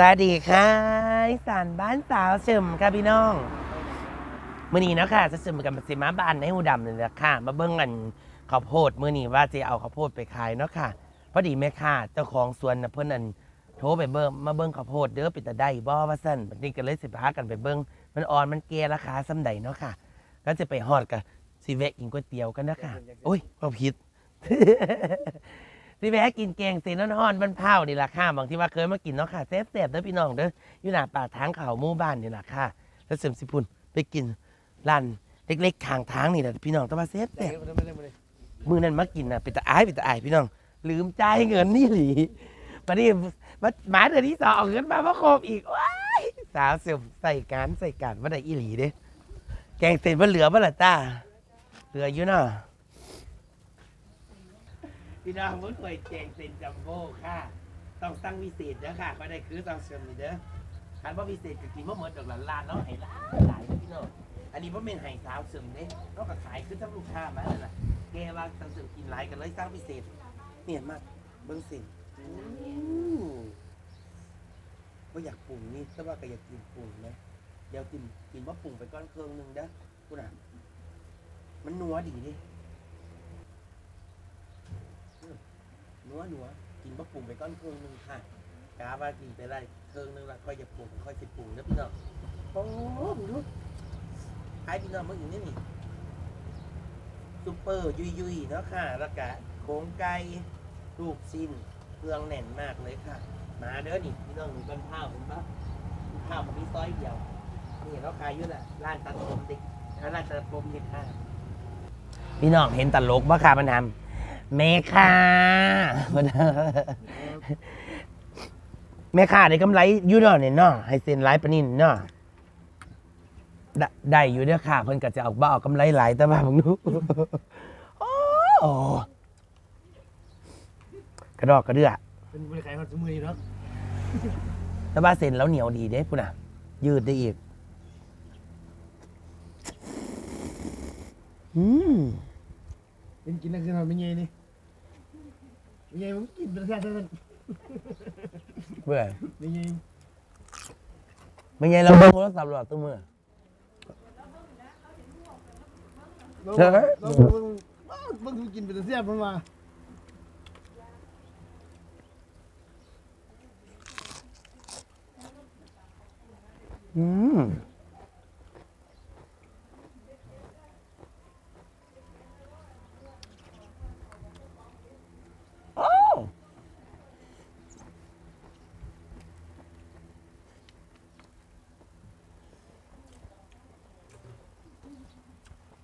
สวัสดีค่ะอีสานบ้านสาวเฉิมค่ะพี่น้องมื่อนี้เนาะค่ะจะเฉิมกับสิมาบ้านในหูดำนี่แหละค่ะ มาเบิ้งกันข้าวโพดมื่อนี้ว่าจะเอาข้าวโพดไปขายเนาะค่ะพอดีแม่ค่ะเจ้าของสวนนะเพิ่นนั่นโทรไปเบิ้งมาเบิ้งข้าวโพดเด้อปิดตาได้บ่ว่าซั่นบัดนี้ก็เลยสิพากันไปเบิ้งมันอ่อนมันแก่ราคาส่ำใดเนาะค่ะ ก็จะไปฮอดกับสิแวะกินก๋วยเตี๋ยวกันนะค่ะโอ้ยบ่ผิด สิแวะกินแกงเส้นน้อนๆบ้านเผานี่ล่ะค่ะบางที่ว่าเคยมากินเนาะค่ะแซ่บๆเด้อพี่น้องเด้ออยู่หน้าปากทางเขาหมู่บ้านนี่ล่ะค่ะ แล้วเสริมสิพุ่นไปกินร้านเล็กๆข้างทางนี่แหละพี่น้องแต่ว่าแซ่บๆมื้อนั้นมากินน่ะเป็นตาอายเป็นตาอายพี่น้อง ลืมจ่ายเงินนี่หลีบัดนี้มาหมาเดือนที่สองเอาเงินมาบ่ครบอีกว้ายสาวเสริมใส่การใส่การบ่ได้อีหลีเด้แกงเส้นบ่เหลือบ่ล่ะจ้าเหลืออยู่เนาะ พี่น้องมุ้นหวยแจงเซ็นจัมโบ้ค่ะ ต้องสั่งวิเศษเด้อค่ะก็ได้คือต้องเชิญนี่เด้อคันว่าวิเศษก็กินบ่หมดดอกหลานลานเนาะให้หลายหลายพี่น้องอันนี้บ่แม่นให้สาวเสริมเด้เนาะก็ขายคือทั้งลูกค้ามานั่นน่ะแกว่าต้องเสริมกินหลายกันเลยสั่งพิเศษเนี่ยมากเบิ่งสิอู้บ่อยากปรุงนี่แต่ว่าก็อยากกินปรุงนะเดี๋ยวกินกินบ่ปรุงไปก้อนเครื่องหนึงเด้อกูน่ะมันนัวดีเดิ นัวนัวกินบะปรุงไปก้อนเครื่องหนึ่งค่ะกาว่ากินไปได้เครื่องหนึงล้วค่อยจะปรุงค่อยจะปรุงนะพี่น้องโอ้ดูให้พี่น้องมึงอย่างนี้นี่ซุปเปอร์ยุยยุยๆเนาะค่ะแล้วก็โครงไก่ลูกชิ้นเครื่องแน่นมากเลยค่ะ มาเด้อนี่พี่น้องมีก้อนข้าวเห็นปะข้าวมันมีซอยเดียวนี่เราขายอยู่แหละร้านตัดผมเด็กร้านตัดผมเด็กค่ะ พี่น้องเห็นตลกปะค่ะมันทำ แม่ค่ะแม่ค่ะได้กำไรอยู่เนาะเนี่ยเนาะให้เซ็นไลฟ์ปานนินเนาะได้ได้อยู่เด้อค่ะเพิ่นก็จะเอาบ่เอากำไรหลายแต่ว่าผมรู้โอ้กระดอกกระเดือเป็นบริการของสมุยเนาะแต่ว่าเซ็นแล้วเหนียวดีเด้พุ่นน่ะ ยืดได้อีก อืมเป็นกินนักเรียนไม่ใหญ่นี่ ไม่ใหญ่ผมกินเป็นแค่เท่านั้นเบื่อไม่ใหญ่ไม่ไงเราเบิ่งโทรศัพท์หรอกตัวมือเราเฮ้ยเราเบิ่งเบิ่งกินเป็นแซ่บมันมาอืม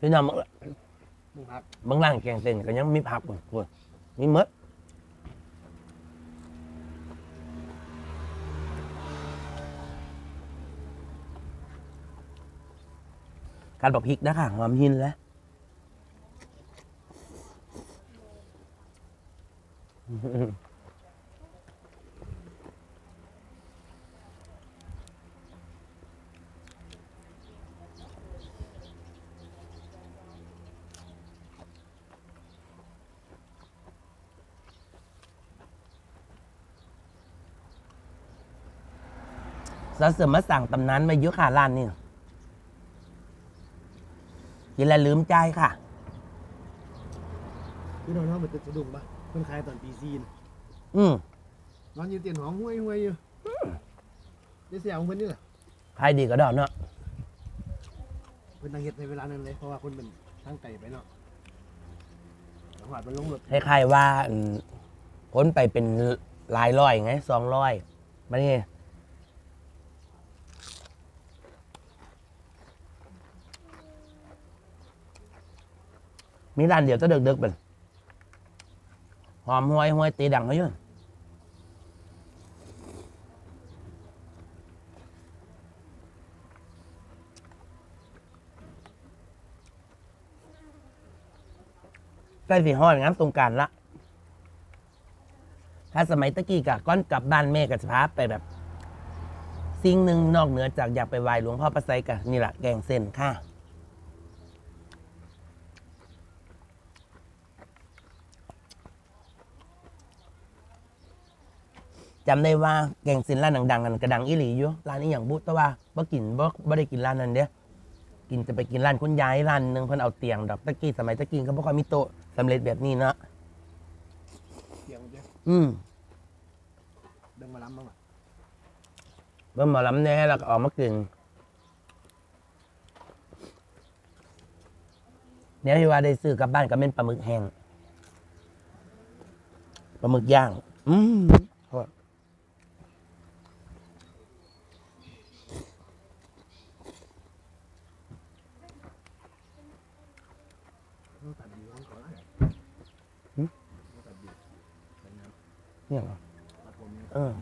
พี่น้องมึงพักบางร่างแกงเส้นก็ยังมีผักอยู่พุ่นมีมดการบอกพริกนะค่ะหอมหินแล้ว สาวเสริมมาสั่งตำนานมาเยอะค่ะร้านนี่กินแล้วลืมใจายค่ะพี่น้องเนาะมันจะสะดุ้งปะคนขายตอนปีซีนอืมนอนอยู่เตียงหอมห้วยห้วยอยู่เดี๋ยวเสียของเพิ่นนี่แหละขายดีก็ดอกเนาะเพิ่นตั้งเฮ็ดในเวลานั้นเลยเพราะว่าคนเป็นทางไก่ไปเนาะจังหวัดมันลงรถคล้ายๆว่าอืมพ้นไปเป็นหลายร้อยไงสองร้อยมานี่ มีร้านเดียวจะเดึกๆเป็นหอมห้วยห้วยตีดังเขาอยู่ใกล้สีห้อยงั้นตรงกรารละ ถ้าสมัยตะกี้กะก้อนกลับบ้านแม่กับสภาไปแบบ สิ่งหนึ่งนอกเหนือจากอยากไปไหว้หลวงพ่อประไซกะนี่แหละแกงเส้นค่ะ จจำได้ว่าแกงเส้นร้านดังๆกันกระดังอีหลีอยู่ร้านนี้อย่างบุแต่ว่าบ่กินบ่บ่ได้กินร้านนั้นเด้กินจะไปกินร้านคุณยายร้านหนึงเพิ่นเอาเตียงดอกตะกี้สมัยตะกี้ก็บ่ค่อยมีโต๊ะสำเร็จแบบนี้เนาะเสียงเจ้อืมเดินมาล้ำบ้างอะเบิ่มหมาล้ำแน่แล้วก็ออกมากินเนี่ยที่ว่าได้ซื้อกลับบ้านก็เป็นปลาหมึกแห้งปลาหมึกย่าง อืม ต้องตัดดีต้องขอแล้ว หืม ต้องตัดดีใส่น้ เนี่ยเหรอำตัดผมเออ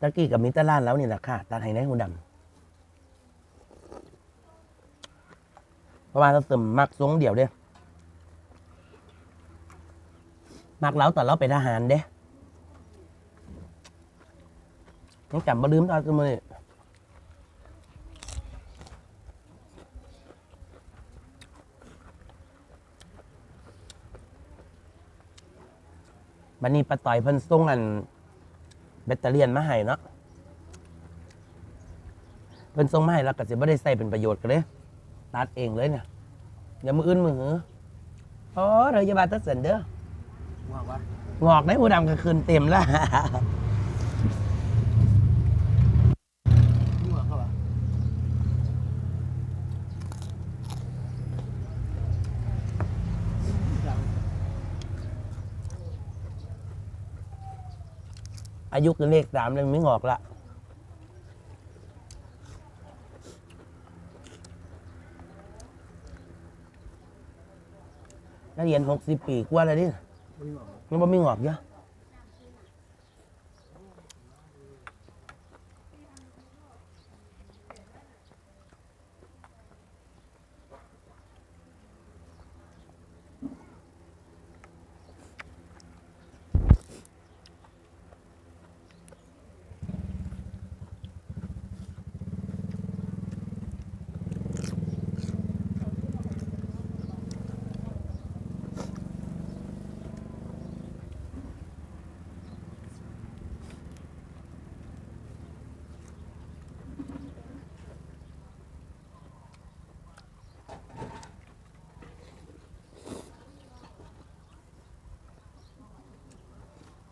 ตะกี้กับมิตรร้านแล้วนี่แหละค่ะ ตาไทยในหูดำเพราะว่าเราเติมมักสวงเดี่ยวเด้มักแล้วแต่เราไปนทหารเด้ยังจำบ่ลืมตอนสมัย บันนี้ปะต่อยเพิ่นส่งอันแบตเตอรี่ยนมาให้เนาะเพิ่นส่งมาให้แล้วก็สิบ่ได้ใส่เป็นประโยชน์กันเลยตัดเองเลยเนี่ยอย่ามืออื่นมือหือโอ้เดี๋ยวจะบาตัดเสนเด้อำว่าว่างอกได้ผู้ดำก็คืนเต็มแล้ว นี่ว่าเขาอะดัง อายุคือเลขสามเลยไม่งอกละนักเรียนหกสิบปีกว่าแล้วดิไม่หงอกยังบ่มีงอกเยอะ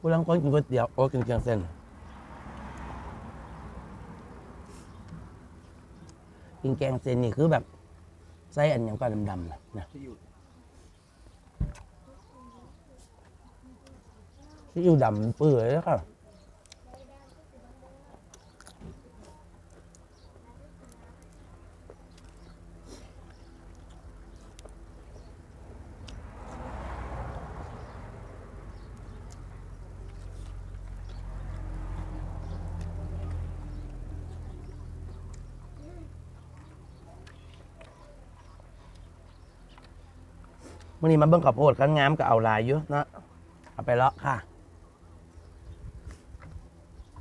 ูลังคนกินก๋วยเตี๋ยวโอ้กินเกียงเส้น กินแกงเส้นนี่คือแบบไส้อันยังก็ดำๆนะนะซีอิ๊วดำเปื่อยแล้วก็มื่ นี้มาเบิ่งข้าวโพดกันงามก็เอาลายอยู่นะเอาไปเลาะค่ะ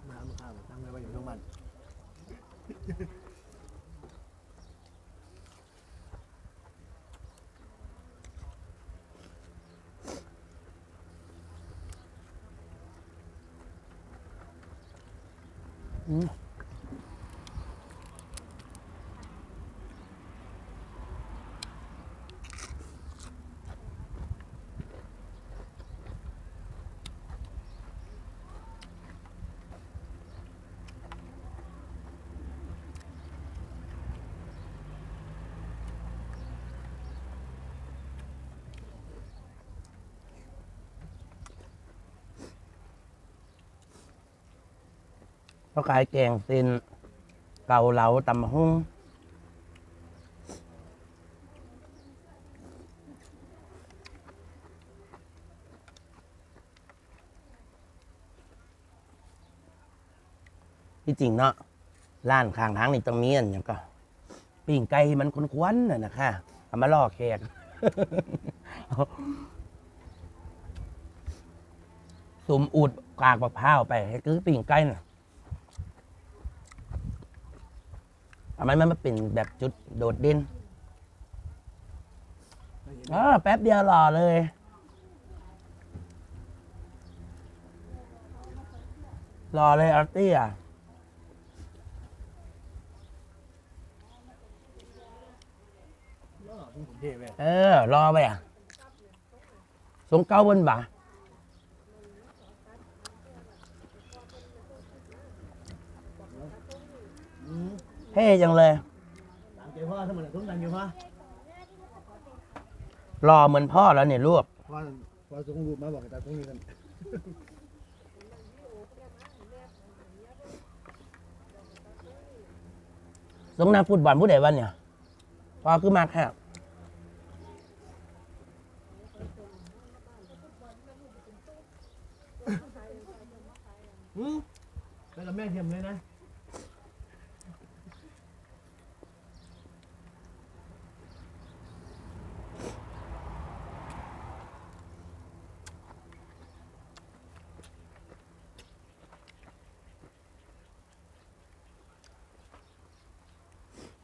น้ำข้าวตั้งไว้ว่าอยู่ตรงมัน เขาขายแกงเส้นเกาเหลาตำหุ่งที่จริงเนาะร้านข้างทางนี่ต้องมีอันอย่างก็ปิ้งไก่มันควนๆน่ะนะคะเอามาล่อแขกสุมอุดกากมะพร้าวไปให้คือปิ้งไก่น่ะ ทำไมมันมาเป็นแบบจุดโดดเด่นอ๋อแป๊บเดียวหล่อเลยรอเลยอาร์ตี้อะเทพเลยเออ รอไปอะ สงเก้าบนบ่า เท่จังเลยตามใจพ่อทั้งหมดเลยทุ่งตามใจพ่อรอเหมือนพ่อแล้วเนี่ยลูก พ่อพ่อส่งรูปมาบอกกับตาทุ่งนี้กันสงนักฟุตบอลผู้ใดวันเนี่ยพ่อคือมากแค่อืมไปกับแม่เทียมเลยนะ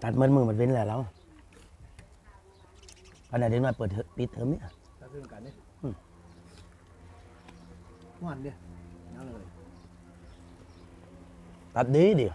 ตัดมือมือมันเว้นแหละแล้วอันไหนเด็กน้อยเปิดเทอมปิดเทอมเนี่ยตาทุ่งกันเนี่ยอืมหวานเนี่ยนั่นเลยตัดดีดิ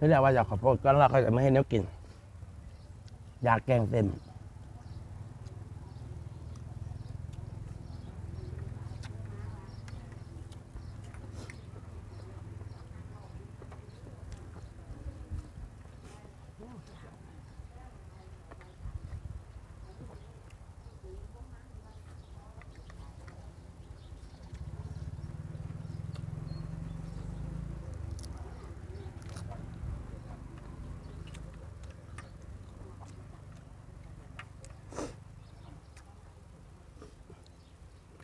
ที่แหละว่าอยากขอโทษกันแล้วเขาจะไม่ให้เนื้อกิน อยากแกงเต็ม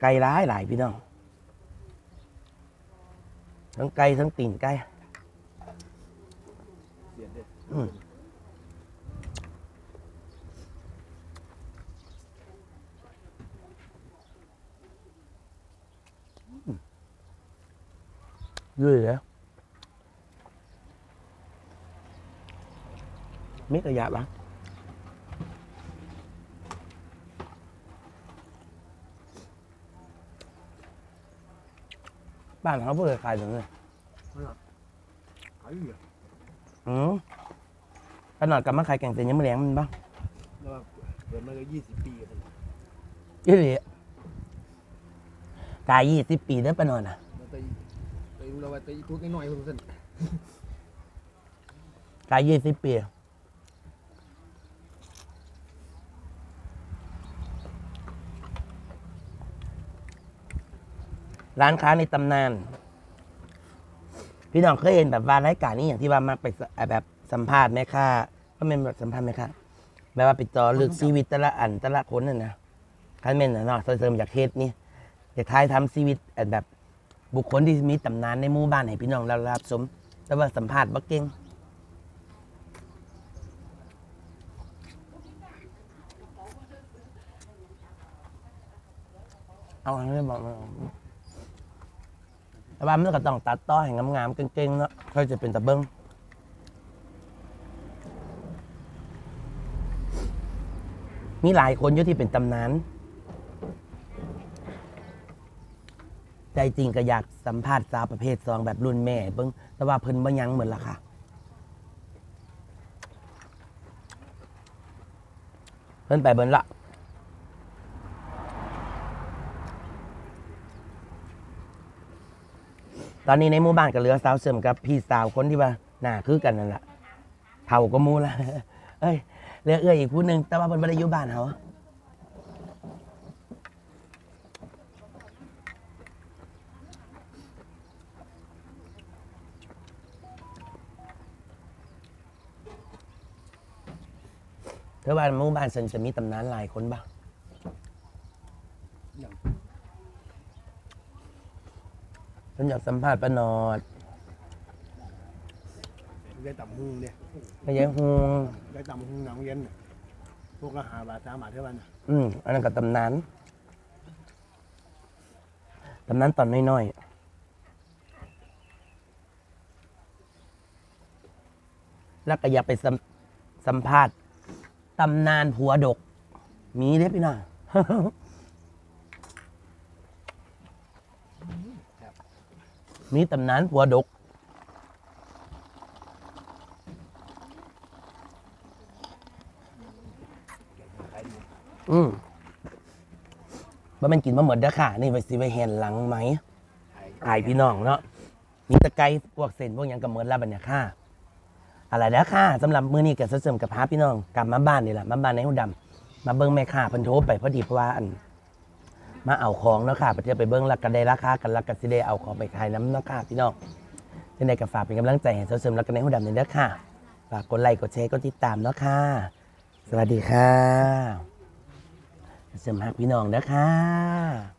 ก่ร้ายหลายพี่น้อง ทั้งไก่ทั้งตีนไก่ยดเลยอืมยุ่ยแล้วมิกระยะบ้าง บ้านเขาเพื่อขายถึงเลยขายอยู่อืมขนาดกับมาขายแกงเต็นยังไม่แรงมันบ้างแล้วว่าเปิดมาก็ยี่สิบปีกันยี่หลีกายยี่สิบปีได้อปะนอนอะแล้วแต่แต่เราว่าแต่ทุกน้อยๆเพิ่งเส้นกายยี่สิบปี ร้านค้าในตำนาน พี่น้องเคยเห็นแบบว่ารายการนี้อย่างที่ว่ามาไปสเอ่อแบบสัมภาษณ์แม่ค้าก็เป็นแบบสัมภาษณ์แม่ค้าแบบว่าไปจอลึกชีวิตแต่ละอันแต่ละคนน่ะนะคันเมนน่ะเนาะเสริมจากเทศนี่อยากทายทำชีวิตอันแบบบุคคลที่มีตำนานในหมู่บ้านให้พี่น้องเรารับชมแต่ว่าสัมภาษณ์บ่เก่งเอาอันนี้บอกมา แต่ว่ามันก็ต้องตัดต่อให้งามๆเก่งๆเนาะค่อยจะเป็นตะเบิ้งมีหลายคนอยู่ที่เป็นตำนาน ใจจริงก็อยากสัมภาษณ์สาวประเภทสองแบบรุ่นแม่เบิ้งแต่ว่าเพิ่นบ่ยังเหมือนละค่ะ เพิ่นไปเบิ้นละ ตอนนี้ในหมู่บ้านก็เหลือสาวเสริมกับพี่สาวคนที่ว่าหน้าคือกันนั่นแหละเท่าก็มูละเอ้ยเหลือเอื้อยอีกผู้หนึ่งแต่ว่าเป็นบริยุบ้านเขาเธอว่าหมู่บ้านฉันจะมีตำนานหลายคนบ้าง ฉัน อยากสัมภาษณ์ป้านอดได้ต่ำหุงเนี่ยไม่ใช่ฮวงได้ต่ำหุงหนังเย็นน่ะพวกละหาบาทสามบาทเท่านั้นน่ะอืมอันนั้นก็ตำนานตำนานตอนน้อยๆแล้วก็อย่าไปสัมสัมภาษณ์ตำนานผัวดก มีได้อพี่น้อง มีตำนานผัวดกขายดีอืมว่ามันกินมาหมดเด้อค่ะ นี่ไปสิไปเห็นหลังไหมอายพี่น้องเนาะมีตะไคร้พวกเส้นพวกหยังกับเมิดแล้วบัดเนี่ยค่ะอะไรแล้วค่ะสำหรับมื้อนี้กับเสริมกับพาพี่น้องกลับมาบ้านนี่แหละมาบ้านในหูดำมาเบิ้งแม่ค้าเพิ่นโทรไปพอดีเพราะว่าอัน มาเอาของเนาะค่ะไปเที่ยวไปเบิ้งลักกันได้ราคากันลักกันสิได้เอาของไปขายน้ำเนาะค่ะพี่น้องจังไดก็ฝากเป็นกำลังใจให้เสริมแล้วก็ในหูดำนี่เด้อค่ะฝากกดไลค์กดแชร์กดติดตามเนาะค่ะ สวัสดีค่ะเสริมหักพี่น้องเด้อค่ะ